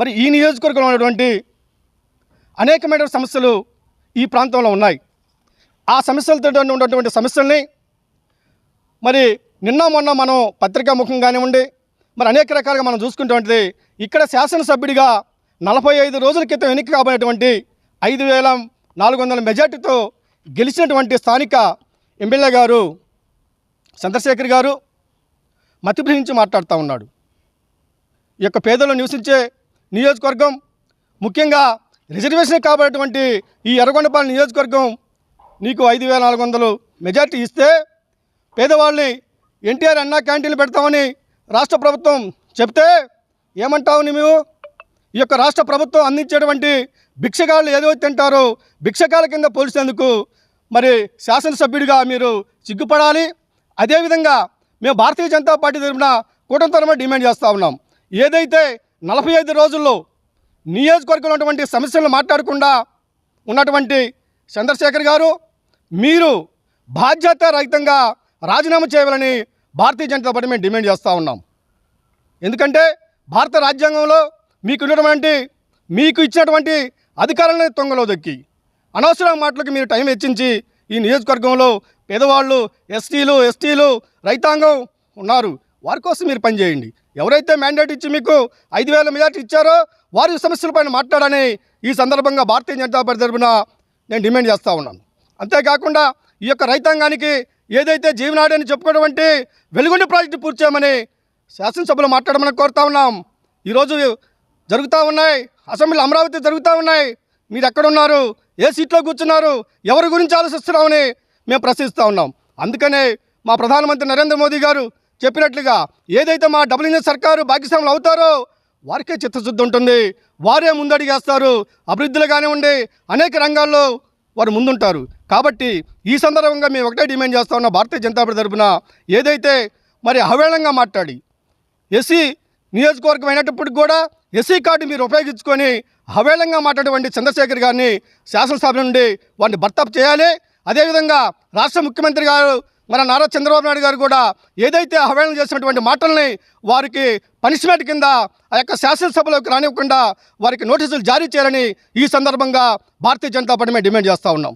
మరి ఈ నియోజకవర్గంలో ఉన్నటువంటి అనేకమైన సమస్యలు ఈ ప్రాంతంలో ఉన్నాయి. ఆ సమస్యలతో ఉన్నటువంటి సమస్యల్ని మరి నిన్న మొన్న మనం పత్రికా ముఖంగానే ఉండి మరి అనేక రకాలుగా మనం చూసుకునేటువంటిది ఇక్కడ శాసనసభ్యుడిగా నలభై ఐదు రోజుల క్రితం ఎన్నిక కాబడినటువంటి ఐదు వేల నాలుగు వందల మెజార్టీతో గెలిచినటువంటి స్థానిక ఎమ్మెల్యే గారు చంద్రశేఖర్ గారు మతిభ్రహించి మాట్లాడుతూ ఉన్నాడు. ఈ యొక్క పేదలు నివసించే నియోజకవర్గం ముఖ్యంగా రిజర్వేషన్ కాబడినటువంటి ఈ ఎర్రగొండపాలెం నియోజకవర్గం నీకు ఐదు వేల నాలుగు వందలు మెజార్టీ ఇస్తే పేదవాళ్ళని ఎన్టీఆర్ అన్నా క్యాంటీన్లు పెడతామని రాష్ట్ర ప్రభుత్వం చెప్తే ఏమంటావు నీవు ఈ యొక్క రాష్ట్ర ప్రభుత్వం అందించేటువంటి భిక్షగాళ్ళు ఏదో తింటారో భిక్షకాల కింద పోల్చేందుకు మరి శాసనసభ్యుడిగా మీరు సిగ్గుపడాలి. అదేవిధంగా మేము భారతీయ జనతా పార్టీ తరఫున కూటమి తరఫున డిమాండ్ చేస్తూ ఉన్నాం. ఏదైతే నలభై ఐదు రోజుల్లో నియోజకవర్గంలో ఉన్నటువంటి సమస్యలను మాట్లాడకుండా ఉన్నటువంటి చంద్రశేఖర్ గారు మీరు బాధ్యత రహితంగా రాజీనామా చేయాలని భారతీయ జనతా పార్టీ మేము డిమాండ్ చేస్తూ ఉన్నాం. ఎందుకంటే భారత రాజ్యాంగంలో మీకు ఉన్నటువంటి మీకు ఇచ్చినటువంటి అధికారాలను తొంగలో దొక్కి. అనవసర మాటలకు మీరు టైం వెచ్చించి ఈ నియోజకవర్గంలో పేదవాళ్ళు ఎస్టీలు ఎస్టీలు రైతాంగం ఉన్నారు. వారి కోసం మీరు పనిచేయండి ఎవరైతే మ్యాండేట్ ఇచ్చి మీకు ఐదు వేల మెజార్టీ ఇచ్చారో వారి సమస్యలపైన మాట్లాడని ఈ సందర్భంగా భారతీయ జనతా పార్టీ తరఫున నేను డిమాండ్ చేస్తూ ఉన్నాను. అంతేకాకుండా ఈ యొక్క రైతాంగానికి ఏదైతే జీవనాడి అని చెప్పుకున్నటువంటి వెలుగుండి ప్రాజెక్టు పూర్తి చేయమని శాసనసభలో మాట్లాడమని కోరుతా ఉన్నాం. ఈరోజు జరుగుతూ ఉన్నాయి. అసెంబ్లీ అమరావతి జరుగుతూ ఉన్నాయి. మీరు ఎక్కడున్నారు ఏ సీట్లో కూర్చున్నారు? ఎవరి గురించి ఆలోచిస్తున్నామని మేము ప్రశ్నిస్తూ ఉన్నాం. అందుకనే మా ప్రధానమంత్రి నరేంద్ర మోదీ గారు చెప్పినట్లుగా ఏదైతే మా డబుల్ ఇంజన్ సర్కారు భాగ్యస్వాములు అవుతారో వారికే చిత్తశుద్ధి ఉంటుంది. వారే ముందడిగేస్తారు అభివృద్ధిలో కానివ్వండి అనేక రంగాల్లో వారు ముందుంటారు. కాబట్టి ఈ సందర్భంగా మేము ఒకటే డిమాండ్ చేస్తా ఉన్న భారతీయ జనతా పార్టీ తరఫున. ఏదైతే మరి అవేళంగా మాట్లాడి ఎస్సీ నియోజకవర్గం అయినప్పటికి కూడా ఎస్సీ కార్డు మీరు ఉపయోగించుకొని హవేళంగా మాట్లాడేటువంటి చంద్రశేఖర్ గారిని శాసనసభ నుండి వారిని బర్తప్ చేయాలి. అదేవిధంగా రాష్ట్ర ముఖ్యమంత్రి గారు మన నారా చంద్రబాబు నాయుడు గారు కూడా ఏదైతే హవేళన చేసినటువంటి మాటల్ని వారికి పనిష్మెంట్ కింద ఆ యొక్క శాసనసభలోకి రానివ్వకుండా వారికి నోటీసులు జారీ చేయాలని ఈ సందర్భంగా భారతీయ జనతా పార్టీ మేము డిమాండ్ చేస్తూ ఉన్నాం.